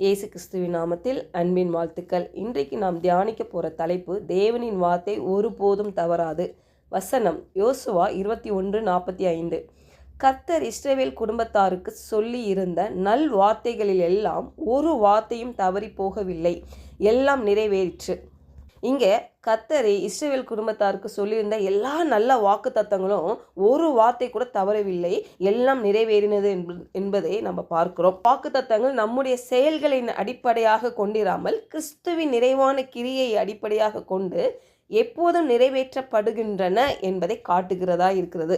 இயேசு கிறிஸ்துவின் நாமத்தில் அன்பின் வாழ்த்துக்கள். இன்றைக்கு நாம் தியானிக்க போகிற தலைப்பு தேவனின் வார்த்தை ஒருபோதும் தவறாது. வசனம் யோசுவா இருபத்தி ஒன்று நாற்பத்தி ஐந்து. கர்த்தர் இஸ்ரவேல் குடும்பத்தாருக்கு சொல்லி இருந்த நல் வார்த்தைகளில் எல்லாம் ஒரு வார்த்தையும் தவறி போகவில்லை. எல்லாம் நிறைவேறிற்று. இங்கே கத்தரி இஸ்ரேல் குடும்பத்தாருக்கு சொல்லியிருந்த எல்லா நல்ல வாக்கு தத்தங்களும் ஒரு வார்த்தை கூட தவறவில்லை. எல்லாம் நிறைவேறினது என்பதை நம்ம பார்க்கிறோம். வாக்கு தத்தங்கள் நம்முடைய செயல்களின் அடிப்படையாக கொண்டிராமல் கிறிஸ்துவின் நிறைவான கிரியை அடிப்படையாக கொண்டு எப்போதும் நிறைவேற்றப்படுகின்றன என்பதை காட்டுகிறதா இருக்கிறது.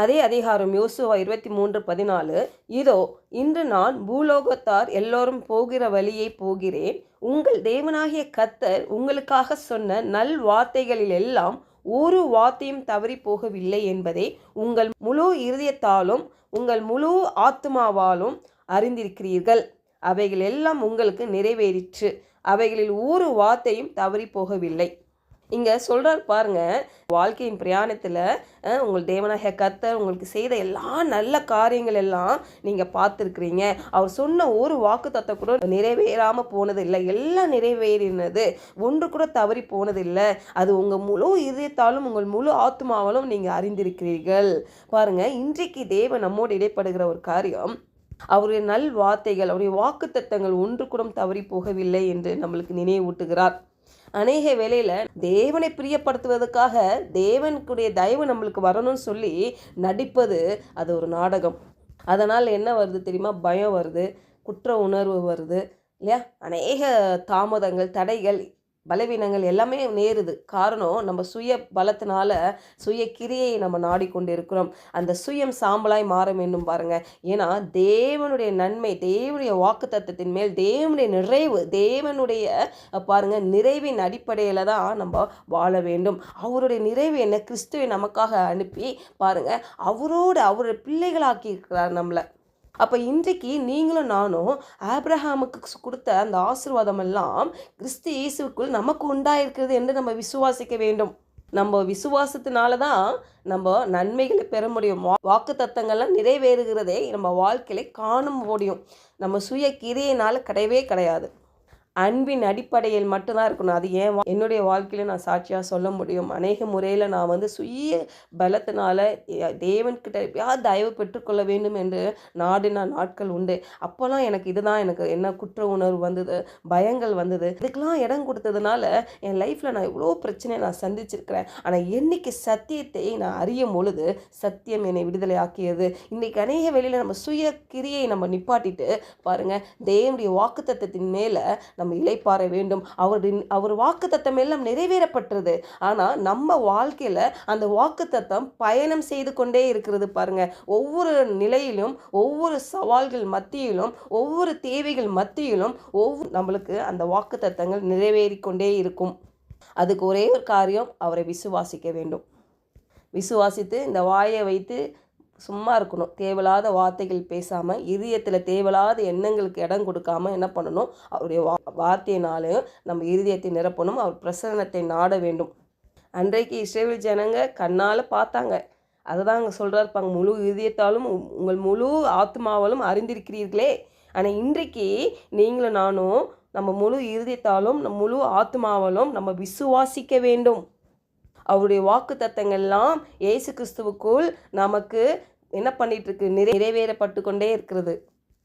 அதே அதிகாரம் யோசுவா இருபத்தி மூன்று பதினாலு. இதோ இன்று நான் பூலோகத்தார் எல்லோரும் போகிற வழியை போகிறேன். உங்கள் தேவனாகிய கத்தர் உங்களுக்காக சொன்ன நல் வார்த்தைகளில் எல்லாம் ஒரு வார்த்தையும் தவறி போகவில்லை என்பதை உங்கள் முழு இருதயத்தாலும் உங்கள் முழு ஆத்மாவாலும் அறிந்திருக்கிறீர்கள். அவைகள் எல்லாம் உங்களுக்கு நிறைவேறிற்று. அவைகளில் ஒரு வார்த்தையும் தவறி போகவில்லை. இங்கே சொல்கிறார் பாருங்க வாழ்க்கையின் பிரயாணத்தில் உங்கள் தேவனாக கர்த்தர் உங்களுக்கு செய்த எல்லா நல்ல காரியங்கள் எல்லாம் நீங்கள் பார்த்துருக்குறீங்க. அவர் சொன்ன ஒரு வாக்கு தத்தை கூட நிறைவேறாமல் போனதில்லை. எல்லாம் நிறைவேறினது. ஒன்று கூட தவறி போனதில்லை. அது உங்கள் முழு இதயத்தாலும் உங்கள் முழு ஆத்மாவாலும் நீங்கள் அறிந்திருக்கிறீர்கள். பாருங்கள் இன்றைக்கு தேவன் நம்மோடு இடைப்படுகிற ஒரு காரியம் அவருடைய நல் வார்த்தைகள் அவருடைய வாக்கு ஒன்று கூட தவறி போகவில்லை என்று நம்மளுக்கு நினைவூட்டுகிறார். அநேக வேலையில் தேவனை பிரியப்படுத்துவதற்காக தேவனுக்குடைய தயவு நம்மளுக்கு வரணும்னு சொல்லி நடிப்பது அது ஒரு நாடகம். அதனால் என்ன வருது தெரியுமா? பயம் வருது குற்ற உணர்வு வருது இல்லையா? அநேக தாமதங்கள் தடைகள் பலவீனங்கள் எல்லாமே நேருது. காரணம் நம்ம சுய பலத்தினால சுய கிரியை நம்ம நாடிக்கொண்டு இருக்கிறோம் அந்த சுயம் சாம்பலாய் மாற வேண்டும் பாருங்க. ஏன்னா தேவனுடைய நன்மை தேவனுடைய வாக்குத்தத்தத்தின் மேல் தேவனுடைய நிறைவு தேவனுடைய பாருங்க நிறைவின் அடிப்படையில் தான் நம்ம வாழ வேண்டும். அவருடைய நிறைவு என்ன? கிறிஸ்துவை நமக்காக அனுப்பி பாருங்க அவரோடு அவருடைய பிள்ளைகளாக்கி இருக்கிறார் நம்மளை. அப்போ இன்றைக்கு நீங்களும் நானும் ஆப்ரஹாமுக்கு கொடுத்த அந்த ஆசிர்வாதம் எல்லாம் கிறிஸ்து இயேசுக்குள் நமக்கு உண்டாயிருக்கிறது என்று நம்ம விசுவாசிக்க வேண்டும். நம்ம விசுவாசத்தினால தான் நம்ம நன்மைகளை பெற முடியும். வாக்கு தத்தங்கள்லாம் நிறைவேறுகிறதே நம்ம வாழ்க்கையில காண முடியும். நம்ம சுய கிரியினால் கிடையவே கிடையாது. அன்பின் அடிப்படையில் மட்டும்தான் இருக்கணும். அது ஏன் வா- என்னுடைய வாழ்க்கையில் நான் சாட்சியாக சொல்ல முடியும்? அநேக முறையில் நான் வந்து சுய பலத்தினால தேவன்கிட்ட எப்படியாவது தயவு பெற்றுக்கொள்ள வேண்டும் என்று நாடின நாட்கள் உண்டு. அப்போல்லாம் எனக்கு இதுதான் எனக்கு என்ன குற்ற உணர்வு வந்தது பயங்கள் வந்தது. இதுக்கெல்லாம் இடம் கொடுத்ததுனால என் லைஃப்பில் நான் இவ்வளோ பிரச்சனையை நான் சந்திச்சிருக்கிறேன். ஆனால் என்னைக்கு சத்தியத்தை நான் அறியும் பொழுது சத்தியம் என்னை விடுதலை ஆக்கியது இன்றைக்கு அநேக வேளையில் நம்ம சுய கிரியை நம்ம நிப்பாட்டிட்டு பாருங்க தேவனுடைய வாக்குத்தத்தின் மேலே நம்ம இளைப்பாற வேண்டும். அவரின் அவர் வாக்குத்தத்தம் எல்லாம் நிறைவேறப்பட்டது. ஆனால் நம்ம வாழ்க்கையில் அந்த வாக்குத்தத்தம் பயணம் செய்து கொண்டே இருக்கிறது பாருங்க. ஒவ்வொரு நிலையிலும் ஒவ்வொரு சவால்கள் மத்தியிலும் ஒவ்வொரு தேவைகள் மத்தியிலும் ஒவ்வொரு நம்மளுக்கு அந்த வாக்குத்தத்தங்கள் நிறைவேறிக் கொண்டே இருக்கும். அதுக்கு ஒரே ஒரு காரியம் அவரை விசுவாசிக்க வேண்டும். விசுவாசித்து இந்த வாயை வைத்து சும்மா இருக்கணும். தேவையில்லாத வார்த்தைகள் பேசாமல் இதயத்தில் தேவையில்லாத எண்ணங்களுக்கு இடம் கொடுக்காம என்ன பண்ணணும்? அவருடைய வா வார்த்தையினாலையும் நம்ம இருதயத்தை நிரப்பணும். அவர் பிரசன்னத்தை நாட வேண்டும். அன்றைக்கு இஸ்ரேவில் ஜனங்க கண்ணால் பார்த்தாங்க. அதை தான் அங்கே சொல்கிறாருப்பாங்க முழு இதயத்தாலும் உங்கள் முழு ஆத்மாவாலும் அறிந்திருக்கிறீர்களே. ஆனால் இன்றைக்கு நீங்களும் நானும் நம்ம முழு இருதயத்தாலும் நம் முழு ஆத்மாவாலும் நம்ம விசுவாசிக்க வேண்டும். அவருடைய வாக்கு தத்தங்கள்லாம் இயேசு கிறிஸ்துவுக்குள் நமக்கு என்ன பண்ணிட்டு இருக்கு நிறை நிறைவேறப்பட்டு கொண்டே இருக்கிறது.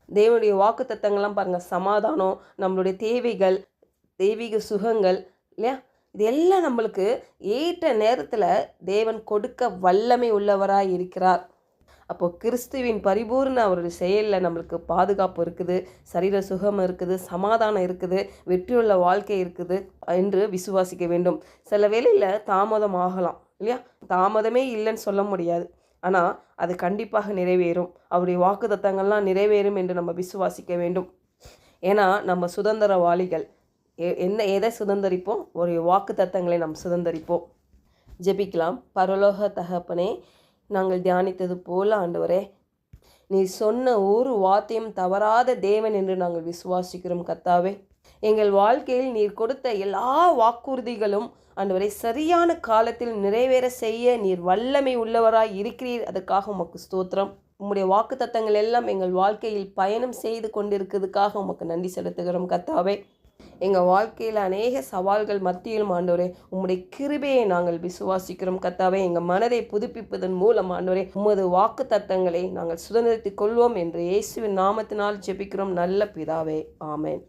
தேவனுடைய வாக்கு தத்தங்கள்லாம் பாருங்க சமாதானம் நம்மளுடைய தேவைகள் தெய்வீக சுகங்கள் இல்லையா? இது எல்லாம் நம்மளுக்கு ஏற்ற நேரத்தில் தேவன் கொடுக்க வல்லமை உள்ளவராக இருக்கிறார். அப்போது கிறிஸ்துவின் பரிபூர்ண அவருடைய செயலில் நம்மளுக்கு பாதுகாப்பு இருக்குது சரீர சுகம் இருக்குது சமாதானம் இருக்குது வெற்றியுள்ள வாழ்க்கை இருக்குது என்று விசுவாசிக்க வேண்டும். சில வேளையில் தாமதம் ஆகலாம் இல்லையா? தாமதமே இல்லைன்னு சொல்ல முடியாது. ஆனால் அது கண்டிப்பாக நிறைவேறும். அவருடைய வாக்குத்தத்தங்கள்லாம் நிறைவேறும் என்று நம்ம விசுவாசிக்க வேண்டும். ஏன்னா நம்ம சுதந்திரவாளிகள். எ- என்ன எதை சுதந்திரிப்போம்? ஒரு வாக்கு தத்தங்களை நாம் சுதந்திரிப்போம். ஜெபிக்கலாம். பரலோக தகப்பனே நாங்கள் தியானித்தது போல ஆண்டவரே நீ சொன்ன ஒரு வார்த்தையும் தவறாத தேவன் என்று நாங்கள் விசுவாசிக்கிறோம் கத்தாவே எங்கள் வாழ்க்கையில் நீர் கொடுத்த எல்லா வாக்குறுதிகளும் ஆண்டவரை சரியான காலத்தில் நிறைவேற செய்ய நீர் வல்லமை உள்ளவராய் இருக்கிறீர். அதற்காக உமக்கு ஸ்தோத்திரம். உம்முடைய வாக்கு தத்தங்கள் எல்லாம் எங்கள் வாழ்க்கையில் பயணம் செய்து கொண்டிருக்கிறதுக்காக உமக்கு நன்றி செலுத்துகிறோம் கத்தாவே எங்கள் வாழ்க்கையில் அநேக சவால்கள் மத்தியிலும் ஆண்டோரே உம்முடைய கிருபையை நாங்கள் விசுவாசிக்கிறோம். கத்தாவே எங்கள் மனதை புதுப்பிப்பதன் மூலம் ஆண்டோரே உமது வாக்கு தத்தங்களை நாங்கள் சுதந்திரத்தை கொள்வோம் என்று இயேசுவின் நாமத்தினால் ஜெபிக்கிறோம். நல்ல பிதாவே ஆமேன்.